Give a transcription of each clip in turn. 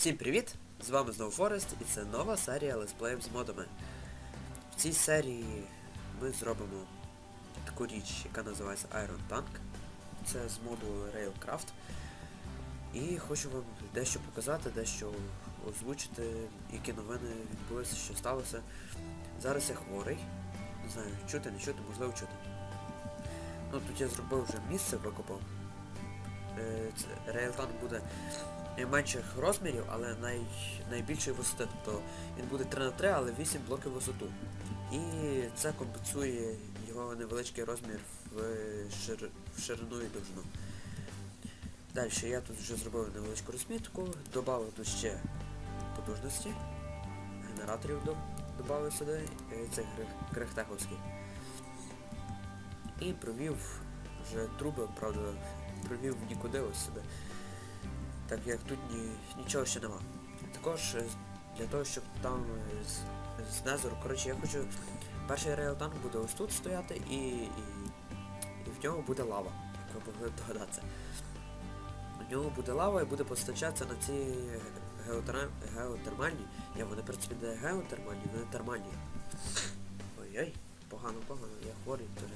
Всім привіт! З вами знову Форест і це нова серія летсплеїв з модами. В цій серії ми зробимо таку річ, яка називається Iron Tank. Це з моду Railcraft. І хочу вам дещо показати, дещо озвучити, які новини відбулися, що сталося. Зараз я хворий. Не знаю, чути, не чути, можливо чути. Ну тут я зробив вже місце, викопав. Railtank буде менших розмірів, але най, найбільшої висоти. Тобто він буде 3 на 3, але 8 блоків висоту. І це компенсує його невеличкий розмір в, шир, в ширину і довжину. Далі я тут вже зробив невеличку розмітку, додав тут ще потужності, генераторів додав сюди, е, це крехтеховський. І провів вже труби, правда, провів нікуди ось сюди так як тут ні, нічого ще нема. Також е, для того, щоб там е, з, з Незору, коротше, я хочу... Перший рейлтанк буде ось тут стояти і, і, і в ньому буде лава, як ви могли догадатися. В ньому буде лава і буде постачатися на ці геотермальні. Я вони в принципі не геотермальні, вони термальні. Ой-ой, погано, погано, я хворий, то.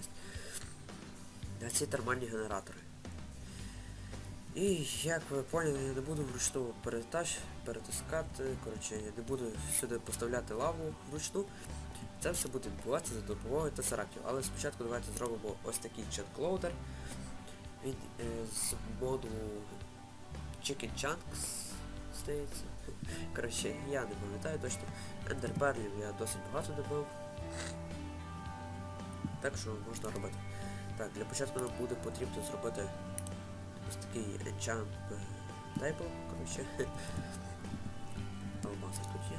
На ці термальні генератори. І як ви поняли, я не буду вручну перетаж, перетискати, коротше, я не буду сюди поставляти лаву вручну. Це все буде відбуватися за допомогою тесерактів. Але спочатку давайте зробимо ось такий чат-клоудер. Він е, з моду Chicken Chunks здається. Коротше, я не пам'ятаю точно. Ендерперлів я досить багато добив. Так що можна робити. Так, для початку нам буде потрібно зробити ось такий enchant table, коротше. Алмази тут є.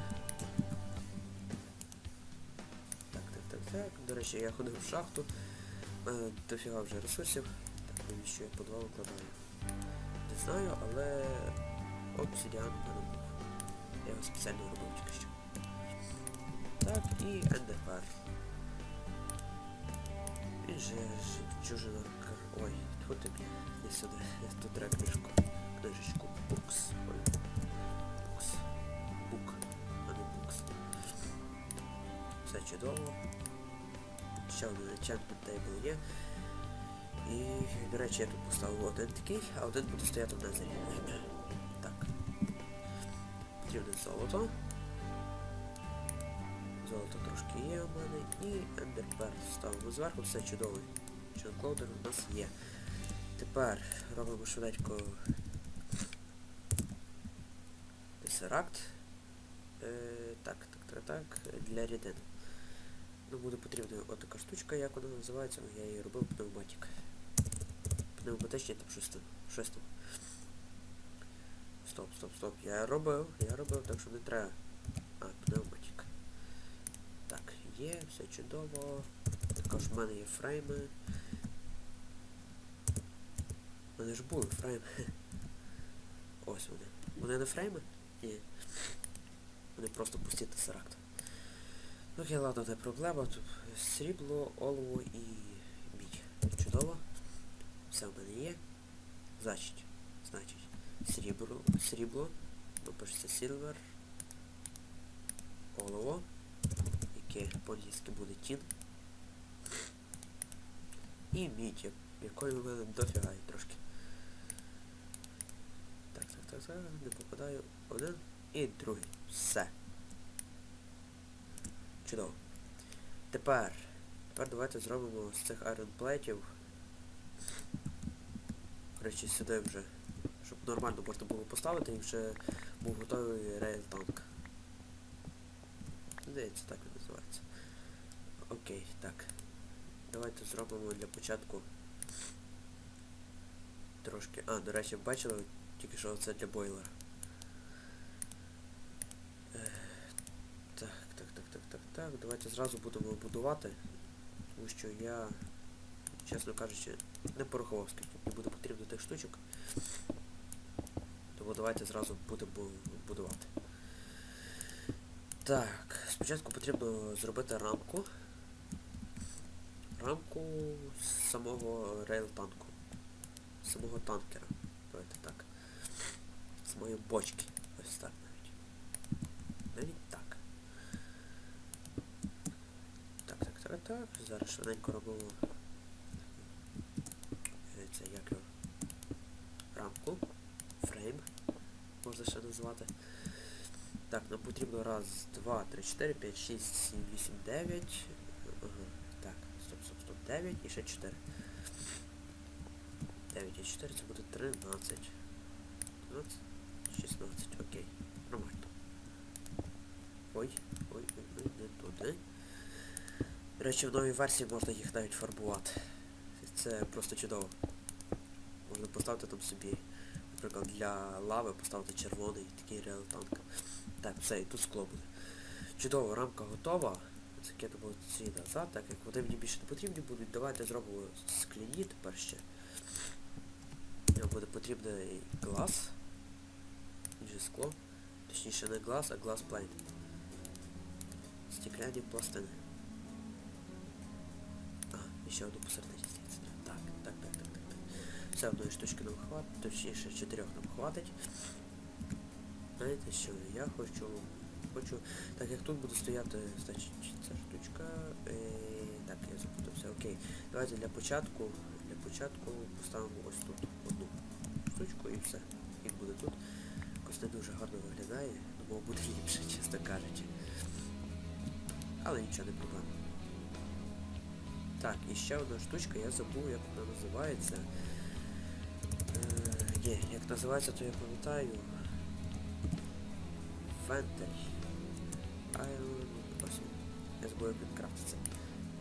Так, так, так, так. До речі, я ходив в шахту. Дофіга вже ресурсів. Так, навіщо я по два викладаю? Не знаю, але обсидіан в мене. Я його спеціально робив тільки що. Так, і ендерпер. Він же жемчужина кар... Ой, тут ти і сюди. Тут треба книжку. Книжечку. Букс. Ой. Букс. Бук. А не букс. Все чудово. Ще один enchantment table є. І, до речі, я тут поставив один такий, а один буде стояти в незері. Так. Потрібне золото. Золото трошки є у мене. І ендерпер ставимо зверху, все чудово. Чанклоудер у нас є. Тепер робимо швиденько тесеракт. Е, так, так, так, так, для рідин. Нам буде потрібна отака штучка, як вона називається, я її робив пневматик. Щось там. Щось там. Стоп, стоп, стоп. Я робив, я робив, так що не треба. А, пневматик. Так, є, все чудово. Також в мене є фрейми. Мене ж були фрейми. Ось вони. Вони не фрейми? Ні. Вони просто пусті тесеракт. Ну окей, ладно, не проблема. Тут срібло, олово і мідь. Чудово. Все в мене є. Значить. Значить. Срібло. Срібло. Ну, пишеться silver. Олово. Яке по-англійськи буде тін. І мідь, якої в мене дофіга є трошки. Так, так, так, так, не попадаю. Один і другий. Все. Чудово. Тепер. Тепер давайте зробимо з цих айронплейтів. Речі, сюди вже. Щоб нормально можна було поставити і вже був готовий рейл танк. Здається, так він називається. Окей, так. Давайте зробимо для початку трошки... А, до речі, бачили тільки що це для бойлера. Е, так, так, так, так, так, так. Давайте зразу будемо будувати. Тому що я, чесно кажучи, не порахував, скільки мені буде потрібно тих штучок. Тому давайте зразу будемо будувати. Так, спочатку потрібно зробити рамку. Рамку самого рейл-танку. Самого танкера. Давайте так. Моєї бочки. Ось так навіть. Навіть так. Так, так, так, так. Зараз швиденько робимо. е, Це як? Рамку. Фрейм. Можна ще назвати. Так, нам потрібно раз, два, три, чотири, п'ять, шість, сім, вісім, дев'ять. Так, стоп, стоп, стоп. Дев'ять і ще чотири. Дев'ять і чотири, це буде тринадцять. 15, 16, окей. Нормально. Ой, ой, ой, ой, не туди. До речі, в новій версії можна їх навіть фарбувати. Це просто чудово. Можна поставити там собі, наприклад, для лави поставити червоний такий реал танк. Так, все, і тут скло буде. Чудово, рамка готова. Закинемо ці назад, так як вони мені більше не потрібні будуть. Давайте зробимо скляні тепер ще. Нам буде потрібний глаз. Скло. Точніше не глаз, а глаз плейн. Стекляні пластини. І ще одну посередині здається. Так, так, так, так, так, так. Все одної штучки нам хватить, точніше чотирьох нам хватить. Знаєте що, я хочу... Хочу... Так як тут буде стояти, значить, ця штучка. Е, так, я запутався, окей. Давайте для початку, для початку поставимо ось тут одну штучку і все. Він буде тут. Якось не дуже гарно виглядає, думав буде ліпше, чесно кажучи. Але нічого не проблема. Так, і ще одна штучка, я забув, як вона називається. Е, ні, як називається, то я пам'ятаю. Вентиль. Iron... Ось. Я забув, як він крафтиться.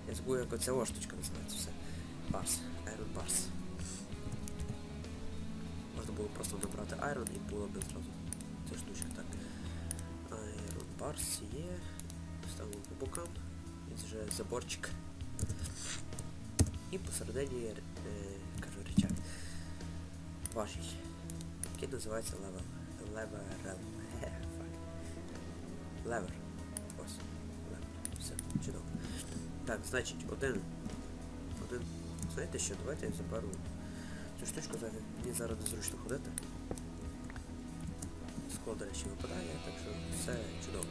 Я забув, як оця о називається все. Барс. Iron Bars. Можна було просто набрати Iron і було б зразу ця штучка так. Iron є. Ставимо по бокам. Він вже заборчик. І посередині, е, кажу, речак. Важій. Який називається левел. Леверел. Левер. Ось. Левер. Все, чудово. Так, значить, один. Один. Знаєте що, давайте я заберу цю штучку, так мені зараз незручно ходити. Скло, до речі, випадає, так що все чудово.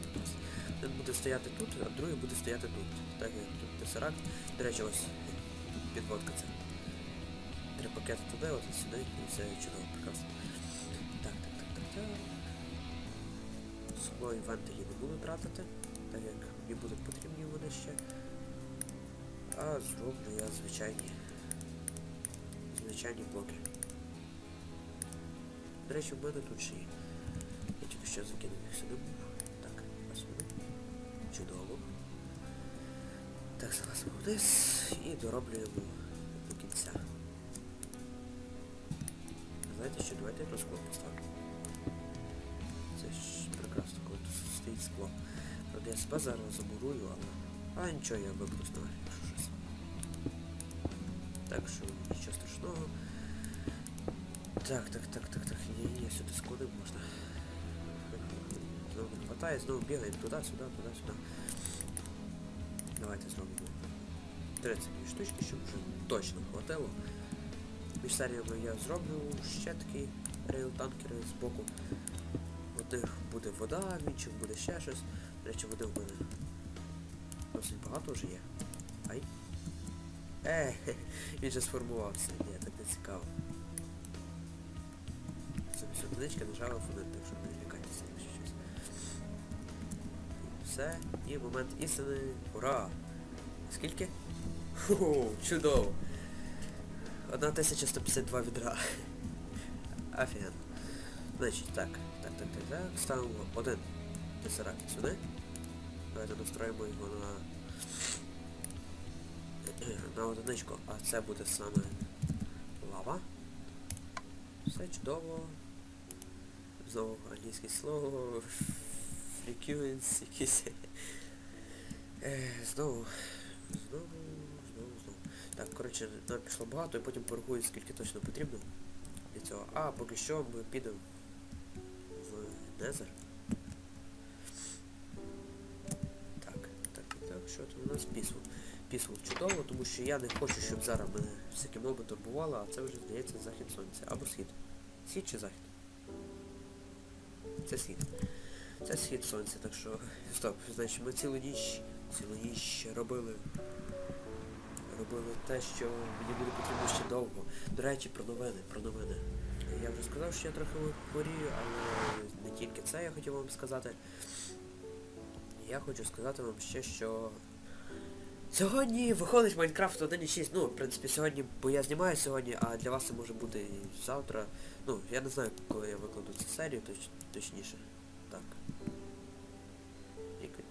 Один буде стояти тут, а другий буде стояти тут. Так як тут тесеракт. До речі, ось підводка це. Три пакети туди, і сюди, і все чудово, прекрасно. Так, так, так, так, так. Скло і вентилі не буду тратити, так як мені будуть потрібні вони ще. А зроблю я звичайні. Звичайні блоки. До речі, в мене тут ще є. Я тільки що закинув їх сюди. Так, ось вони. Чудово. Так, залазимо вниз і дороблюємо до кінця. Знаєте що, давайте я тут скло поставлю. Це ж прекрасно, коли тут стоїть скло. Правда, я себе зараз замурую, але... А нічого, я виберусь на якщо щось. Так що нічого страшного. Так, так, так, так, так, ні, ні, сюди сходи можна. Знову хватає, знову бігаємо туди, сюди, туди, сюди. Давайте зробимо 32 штучки, щоб вже точно хватило. Між серіями я зроблю ще такі рейл-танкери з боку. В одних буде вода, в інших буде ще щось. До речі, води в мене досить багато вже є. Ай. Е, він же сформувався. Ні, так не цікаво. Замість одинички нажала фонит, Все, і момент істини. Ура! Скільки? Ху, чудово! 1152 відра. Офігенно. Значить, так, так, так, так, так. Ставимо один тесеракт сюди. Давайте настроїмо його на на одиничку, а це буде саме лава. Все чудово. Знову англійське слово. Якісь. Е, Знову. Знову, знову, знову. Так, коротше, нам пішло багато і потім порахую, скільки точно потрібно для цього. А, поки що ми підемо в Незер. Так, так, так, що тут у нас пісву. Пісву чудово, тому що я не хочу, щоб зараз мене всякі моби турбували, а це вже здається захід сонця. Або схід. Схід чи захід? Це схід. Це схід сонця, так що. Стоп, значить ми цілу ніч. Цілу ніч робили. Робили те, що мені буде потрібно ще довго. До речі, про новини, про новини. Я вже сказав, що я трохи хворію, але не тільки це я хотів вам сказати. Я хочу сказати вам ще, що сьогодні виходить Майнкрафт 1.6. Ну, в принципі, сьогодні, бо я знімаю сьогодні, а для вас це може бути і завтра. Ну, я не знаю, коли я викладу цю серію, точ, точніше.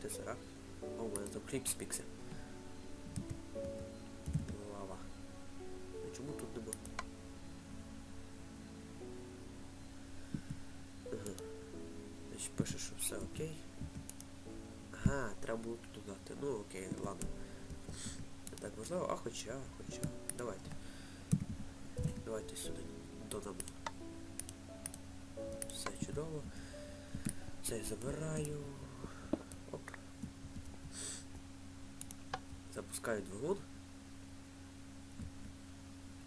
Так. Liquid Tesseract. О, у мене там кліп спікся. Лава. А чому тут нема? Ага. Значить пише, що все окей. Ага, треба було тут додати. Ну окей, ладно. Так важливо, а хоча, хоча. Давайте. Давайте сюди додамо. Все чудово. Це забираю. Оп. Запускаю двигун.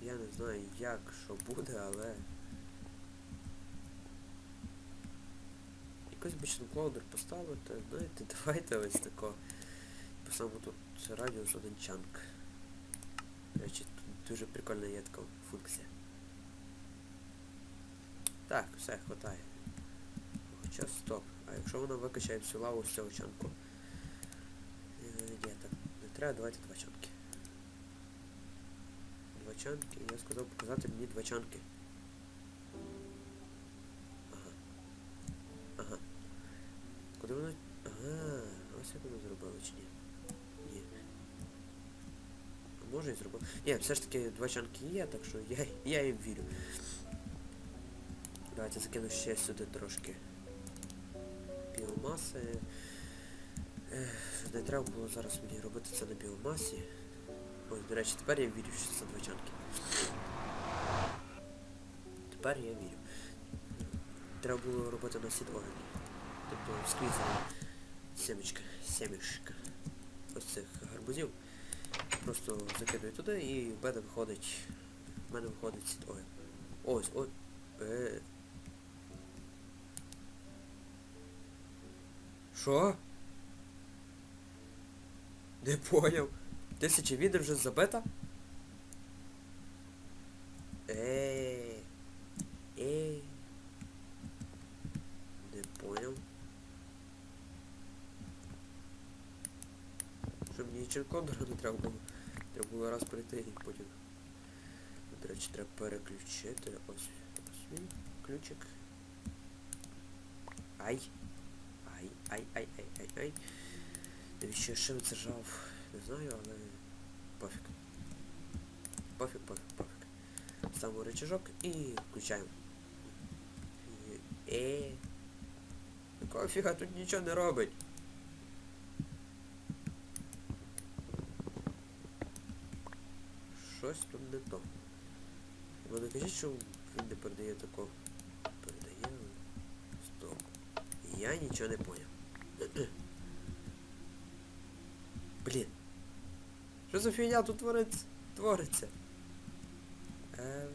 Я не знаю як, що буде, але... Якось бічний клоудер поставити, знаєте, давайте ось тако. Поставимо тут радіус один чанк. До речі, тут дуже прикольна є така функція. Так, все, хватає. Хоча стоп. А якщо вона викачає всю лаву з цього чанку? Е, Ні, так, не треба, давайте два чанки. Два чанки, я сказав показати мені два чанки. Ага. Ага. Куди воно... Ага, ось як воно зробило чи ні? Ні. А може і зробив. Ні, все ж таки два чанки є, так що я, я їм вірю. Давайте закину ще сюди трошки біомаси. Ех, Не треба було зараз мені робити це на біомасі. Ой, до речі, тепер я вірю, що це два чанки. Тепер я вірю. Треба було робити на сід огляді. Тобто скрізь семечка, семішка ось цих гарбузів. Просто закидую туди і в мене виходить. В мене виходить сід ойл. Ось, ось. Е. Що? Не поняв. Тисяча відер вже забита? Ей. Ей. Не поняв. Що мені черкондора не треба було. Треба було раз прийти і потім. До речі, треба переключити. Ось. Ось він. Ключик. Ай. Ай, ай, ай, ай, ай, ай. Навіщо ще зажав? Не знаю, але... Пофіг. Пофіг, пофіг, пофіг. Ставимо рычажок і включаємо. Е. Якого фіга тут нічого не робить? Щось тут не то. Ви не кажіть, що він не передає такого. Передає. але- Стоп. Я нічого не поняв. Блін. Що за фігня тут твориться? Твориться? Ем...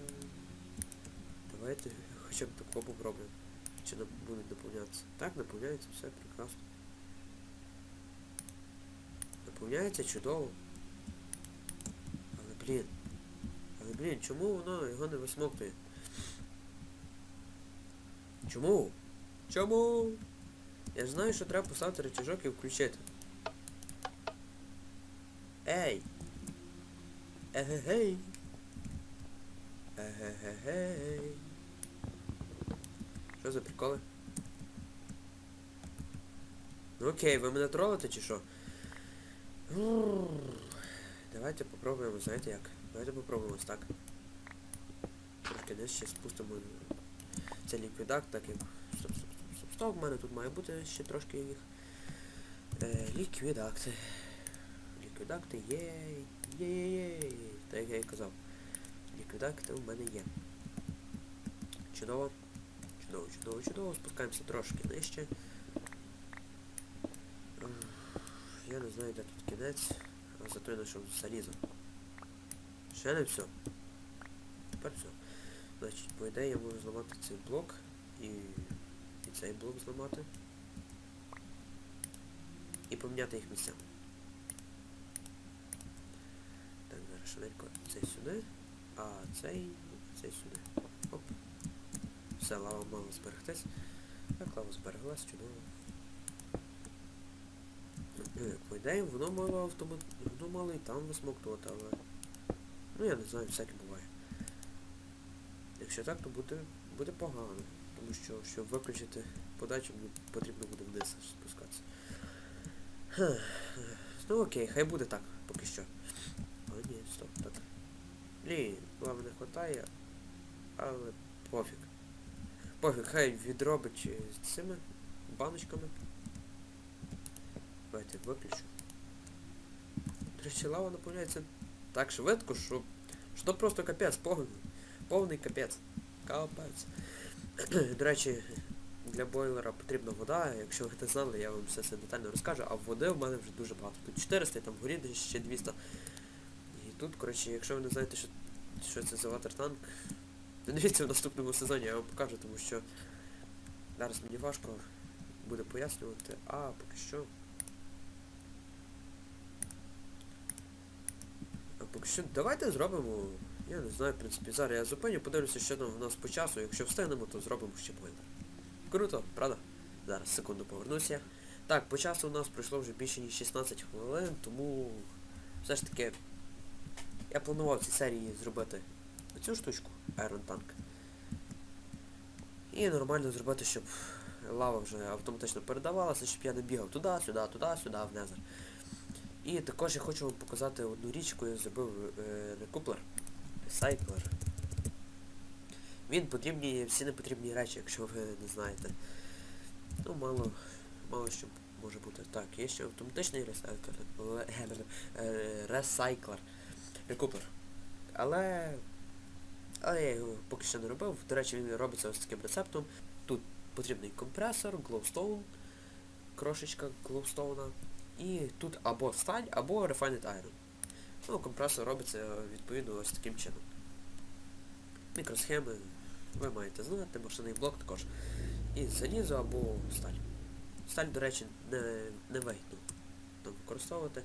Давайте хоча б тако попробуємо. Чи буде наповнятися? Так, наповняється, все прекрасно. Наповняється чудово. Але блін. Але блін, чому воно його не висмоктує? Чому? Чому? Я ж знаю, що треба поставити рычажок і включити. Ей! Егегей! Егегей! Що за приколи? Ну окей, ви мене тролите чи що? Давайте попробуємо, знаєте як? Давайте попробуємо ось так. Трошки нижче спустимо. Це ліквідак, так як... Стоп, стоп, стоп, стоп, стоп, в мене тут має бути ще трошки їх. Е, ліквідакти. Ліквідакти є. Є, є, є. Так як я і казав. Ліквідакти у мене є. Чудово. Чудово, чудово, чудово. Спускаємося трошки нижче. Я не знаю, де тут кінець, а зато я знайшов залізо. Ще не все. Тепер все. Значить, по ідеї я можу зламати цей блок і, і цей блок зламати. І поміняти їх місцями. Так, зараз швидко цей сюди, а цей, цей сюди. Оп. Все, лава мала зберегтись. Так, лава збереглась, чудово. Е, По ідеї, воно мало автомат... Воно мало і там висмоктувати, але... Ну я не знаю, всяке буває. Якщо так, то буде, буде погано. Тому що, щоб виключити подачу, потрібно буде вниз спускатися. Ну окей, хай буде так, поки що. А ні, стоп, так. Блін, лави не хватає, але пофіг. Пофіг, хай відробить з цими баночками. Давайте виключу. До речі, лава наповняється так швидко, що... Що просто капець, повний. Повний капець. Капець. До речі, для бойлера потрібна вода, якщо ви не знали, я вам все це детально розкажу, а води в мене вже дуже багато. Тут 400, там десь ще 200. І тут, коротше, якщо ви не знаєте, що, що це за ватертанк, дивіться в наступному сезоні, я вам покажу, тому що зараз мені важко буде пояснювати, а поки що. А поки що давайте зробимо. Я не знаю, в принципі, зараз я зупиню, подивлюся, що там в нас по часу. Якщо встигнемо, то зробимо ще бойлер. Круто, правда? Зараз, секунду повернуся. Так, по часу у нас пройшло вже більше ніж 16 хвилин, тому все ж таки я планував в цій серії зробити оцю штучку, Iron Tank. І нормально зробити, щоб лава вже автоматично передавалася, щоб я не бігав туди, сюди, туди, сюди, в Незер. І також я хочу вам показати одну річ, яку я зробив е, рекуплер, ресайклер. Він потрібні всі непотрібні речі, якщо ви не знаєте. Ну, мало, мало що може бути. Так, є ще автоматичний ресайклер, ле- е, ресайклер, рекуплер. Але... Але я його поки що не робив. До речі, він робиться ось таким рецептом. Тут потрібний компресор, глоустone, крошечка глоустоуна. І тут або сталь, або refined iron. Ну, компресор робиться відповідно ось таким чином. Мікросхеми ви маєте знати, машинний блок також. І залізо або сталь. Сталь, до речі, не, не вигідно використовувати.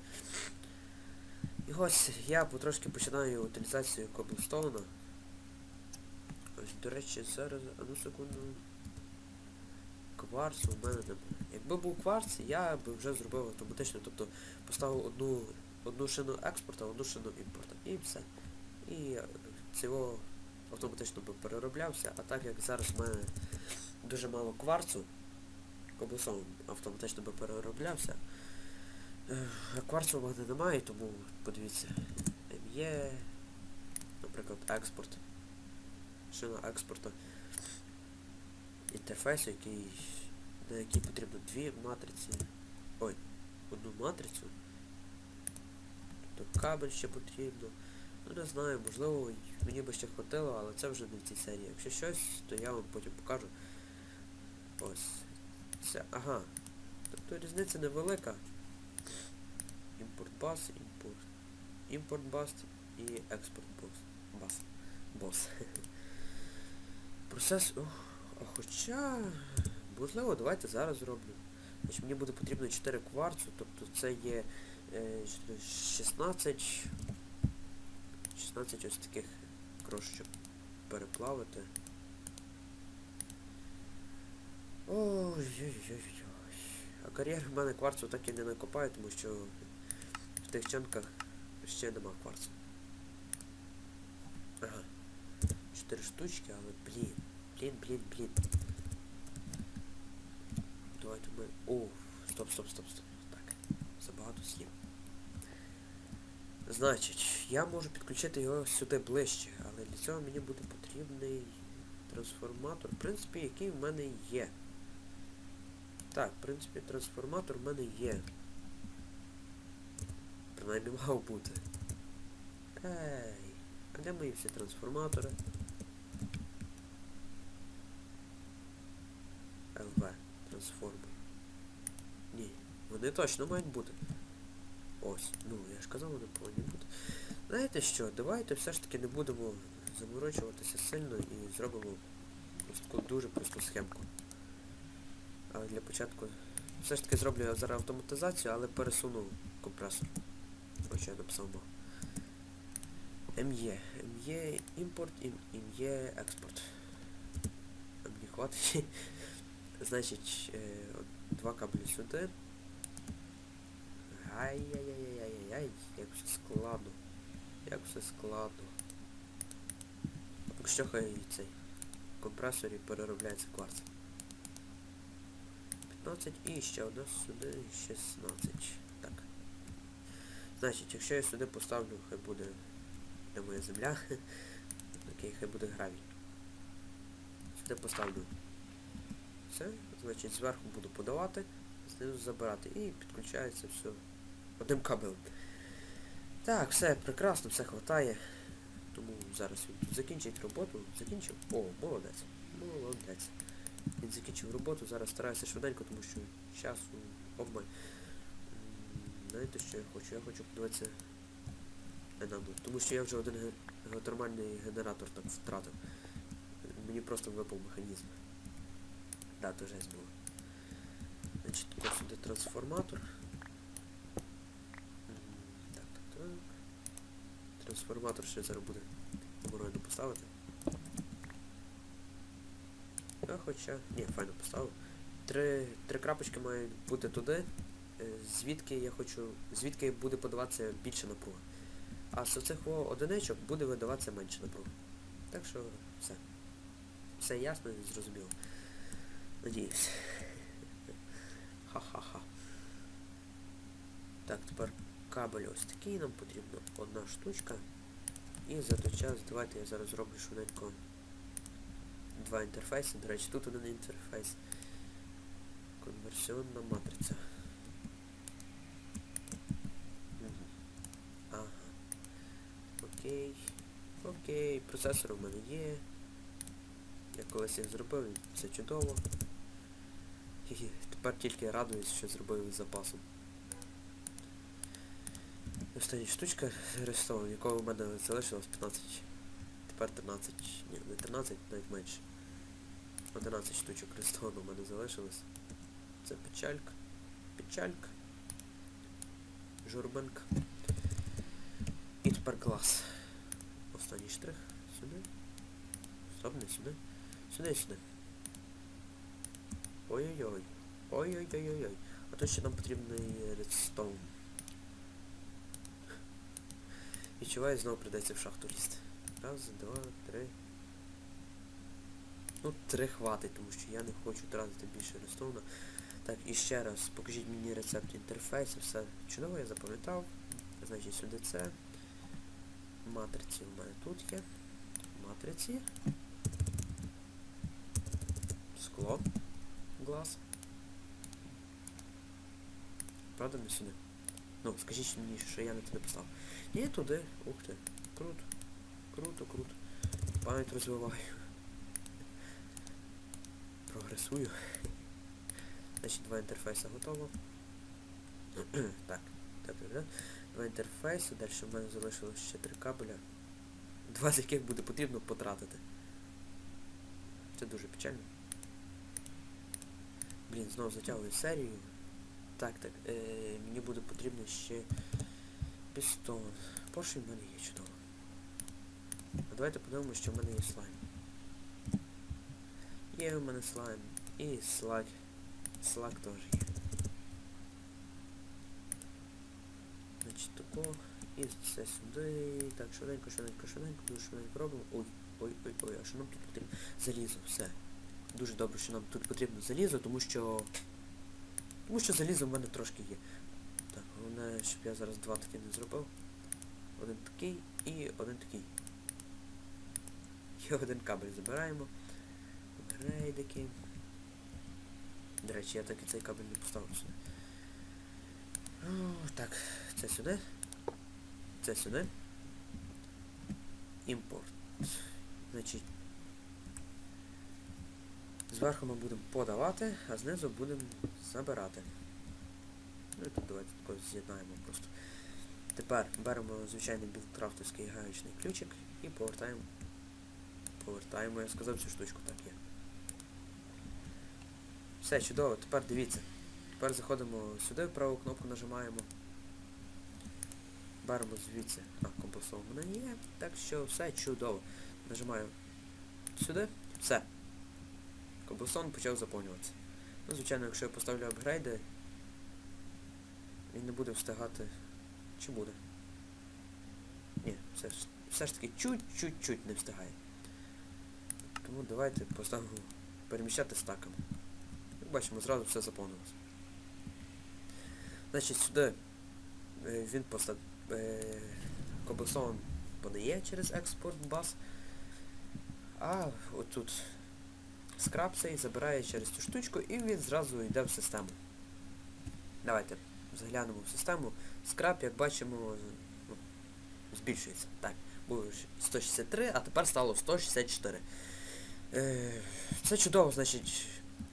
І ось я потрошки починаю утилізацію коблстоуна. Ось, до речі, зараз, одну секунду. Кварцу в мене немає. Якби був кварц, я би вже зробив автоматично, тобто поставив одну одну шину експорту, одну шину імпорту. І все. І цього автоматично би перероблявся, а так як зараз в мене дуже мало кварцу, коблесом автоматично би перероблявся. Кварцу в мене немає, тому подивіться. Є, наприклад, експорт. Шина експорту інтерфейсу, який, на якій потрібно дві матриці. Ой, одну матрицю. Тобто кабель ще потрібно. Ну не знаю, можливо, мені би ще хватило, але це вже не в цій серії. Якщо щось, то я вам потім покажу. Ось. Це. Ага. Тобто різниця невелика. Імпорт бас, імпорт. Імпорт бас і експорт бос. Бас. Бос. Процес. А хоча... Можливо, давайте зараз зроблю. Значить, мені буде потрібно 4 кварцу, тобто це є е, 16. 16 ось таких крошечок переплавити. Ой-ой-ой-ой. А кар'єр в мене кварцу так і не накопаю, тому що в тих чанках ще нема кварцу. Ага. Чотири штучки, але блін. Блін, блін, блін. Давайте ми... О, стоп, стоп, стоп, стоп. Так, забагато слів. Значить, я можу підключити його сюди ближче, але для цього мені буде потрібний трансформатор, в принципі, який в мене є. Так, в принципі, трансформатор в мене є. Принаймні мав бути. Ей, а де мої всі трансформатори? ЛВ, трансформер. Ні, вони точно мають бути. Ось, ну я ж казав, вони повинні бути. Знаєте що, давайте все ж таки не будемо заморочуватися сильно і зробимо ось таку дуже просту схемку. Але для початку все ж таки зроблю я зараз автоматизацію, але пересуну компресор. Що я написав бо. МЄ. МЄ імпорт, ім- МЄ експорт. Мені хватить. Значить, е, два кабелі сюди. Ай-яй-яй-яй-яй-яй, як все складно. Як все складно. Поки що хай цей компресорі переробляється кварц. 15 і ще одна сюди 16. Значить, якщо я сюди поставлю, хай буде де моя земля. Окей, хай буде гравій. Сюди поставлю. Все, значить зверху буду подавати, знизу забирати і підключається все одним кабелем. Так, все прекрасно, все хватає. Тому зараз він тут закінчить роботу. Закінчив? О, молодець. Молодець. Він закінчив роботу, зараз стараюся швиденько, тому що часу обмаль. Знаєте, що я хочу? Я хочу подивитися Енамблу. Тому що я вже один геотермальний генератор так втратив. Мені просто випав механізм. Да, то жесть було. Значить, ось сюди трансформатор. Так, так, так. Трансформатор ще зараз буде оборонно поставити. А хоча... Ні, файно поставив. Три, три крапочки мають бути туди, звідки я хочу. Звідки буде подаватися більше напруга. А з оцих одиничок буде видаватися менше напруги. Так що все. Все ясно і зрозуміло. Надіюсь. Ха-ха-ха. Так, тепер кабель ось такий, нам потрібна одна штучка. І за той час давайте я зараз зроблю швиденько два інтерфейси. До речі, тут один інтерфейс. Конверсіонна матриця. Мгм. Ага. Окей. Окей, процесор у мене є. Я колись їх зробив, це чудово. Хі-хі, Тепер тільки радуюсь, що зробив із запасом. Остання штучка рестована, якого в мене залишилось 15. Тепер 13. Ні, не 13, навіть менше. 11 штучок рестовано в мене залишилось. Це печалька. Печалька. Журбенка. І тепер клас. Останній штрих. Сюди. Стоп, не сюди. Сюди, сюди. Ой-ой-ой. Ой-ой-ой-ой-ой. А то ще нам потрібний редстоун. Відчуваю, знову прийдеться в шахту лізти. Раз, два, три. Ну, три хватить, тому що я не хочу тратити більше редстоуна. Так, і ще раз, покажіть мені рецепт інтерфейсу, все чудово, я запам'ятав. Значить, сюди це. Матриці у мене тут є. Матриці. Скло. Глаз. Правда не сюди? Ну, скажіть мені, що я не туди поставив. Ні, туди. Ух ти. Круто. Круто, круто. Пам'ять розвиваю. Прогресую. Значить, два інтерфейси готово. так, так, так, так. Два інтерфейси, далі в мене залишилось ще три кабеля. Два з яких буде потрібно потратити. Це дуже печально. Блін, знову затягую серію. Так, так, е, мені буде потрібно ще пістон. Поршень в мене є чудово. А давайте подивимося, що в мене є слайм. Є у мене слайм. І слаг. Слаг теж є. Значить тако. Це сюди. Так, швиденько, швиденько, швиденько, дуже швиденько робимо. Ой, ой, ой, ой, а що нам тут потрібно? Залізо, все. Дуже добре, що нам тут потрібно залізо, тому що... Тому що залізо в мене трошки є. Так, головне, щоб я зараз два такі не зробив. Один такий і один такий. І один кабель забираємо. Грейдики. До речі, я так і цей кабель не поставив сюди. Так, це сюди. Це сюди. Імпорт. Значить. Зверху ми будемо подавати, а знизу будемо забирати. Ну тут давайте тако з'єднаємо просто. Тепер беремо звичайний білдкрафтовський гаючний ключик і повертаємо. Повертаємо, я сказав цю штучку, так є. Все, чудово, тепер дивіться. Тепер заходимо сюди, праву кнопку нажимаємо. Беремо звідси. А, компасов мене є. Так що все чудово. Нажимаю сюди. Все. Компасон почав заповнюватися. Ну, звичайно, якщо я поставлю апгрейди, він не буде встигати. Чи буде? Ні, все ж, все ж таки чуть-чуть-чуть не встигає. Тому давайте поставимо переміщати стаками. Як бачимо, зразу все заповнилося. Значить, сюди е, він е, подає через експорт бас. А отут скраб цей забирає через цю штучку і він зразу йде в систему. Давайте заглянемо в систему. Скраб, як бачимо, збільшується. Так, було 163, а тепер стало 164. Е, це чудово, значить,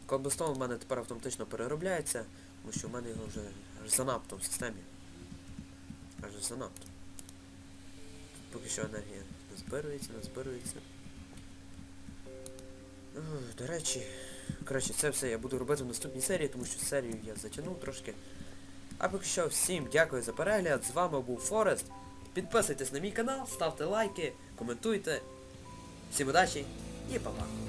Cobblestone в мене тепер автоматично переробляється, тому що в мене його вже занадто в системі. Аж занадто. Поки що енергія не збирується, не збирується. До речі, коротше, це все я буду робити в наступній серії, тому що серію я затягнув трошки. А поки що всім дякую за перегляд. З вами був Форест. Підписуйтесь на мій канал, ставте лайки, коментуйте. Всім удачі і па-па.